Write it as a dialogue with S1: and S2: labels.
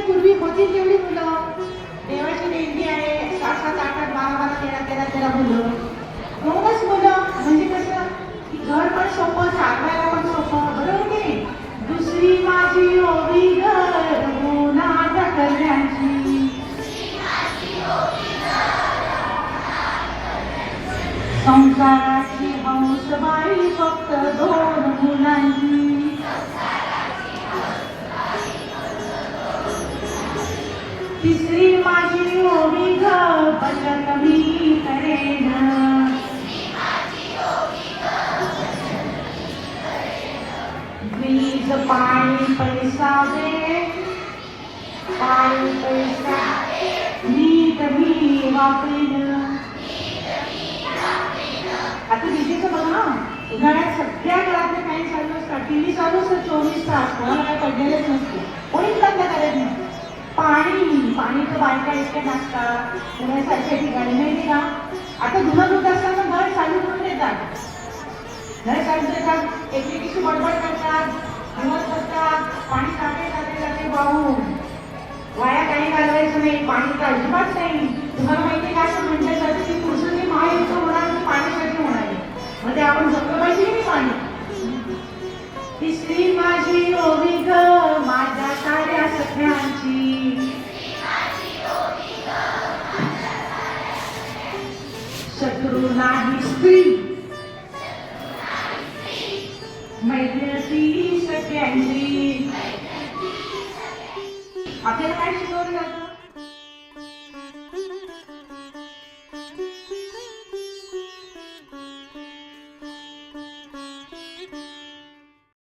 S1: जसे होती जेवढी मुलं. देवाची देणगी आहे. सात सात आठ आठ बारा बारा तेरा तेरा तेरा मुलं. एवढंच मुलं. म्हणजे कसं? की घर पण सोपं सारवायला पण सोपं. बरोबर की दुसरी माझी ओवी घर. मोनाटा कल्याणची संसाराची हंस बाई फक्त दोन मुलांची. तिसरी माझी ओवी ग बचत मी करेन. वीज पाणी पैसा दे. पाणी पैसा नीट मी वापरीन. आता विजेचं बघा ना उन्हाळ्यात सगळ्या घरातले काही चालू असतात टी व्ही चालू असतं चोवीस तास. कोणाला काय पडलेलेच नसते. कोणीच बंद करत नाही. पाणी पाणी तर बायका इतके नसतात पुण्यासारख्या ठिकाणी माहिती का? आता धुणं धुत असताना घर चालू करून देतात. घर चालू देतात एकमेकीशी बडबड करतात धुवत करतात पाणी जाते जाते जाते वाहून. वाया काही घालवायचं नाही पाणी तर अजिबात नाही. तुम्हाला माहिती का? असं म्हटलं जातं की पुरुषांनी महायुद्ध होणार तर पाण्यासाठी होणार आहे मग ते आपण जपलं पाहिजे की नाही पाणी? स्त्री माझी शत्रू नाही स्त्री. मैत्री सगळ्यांची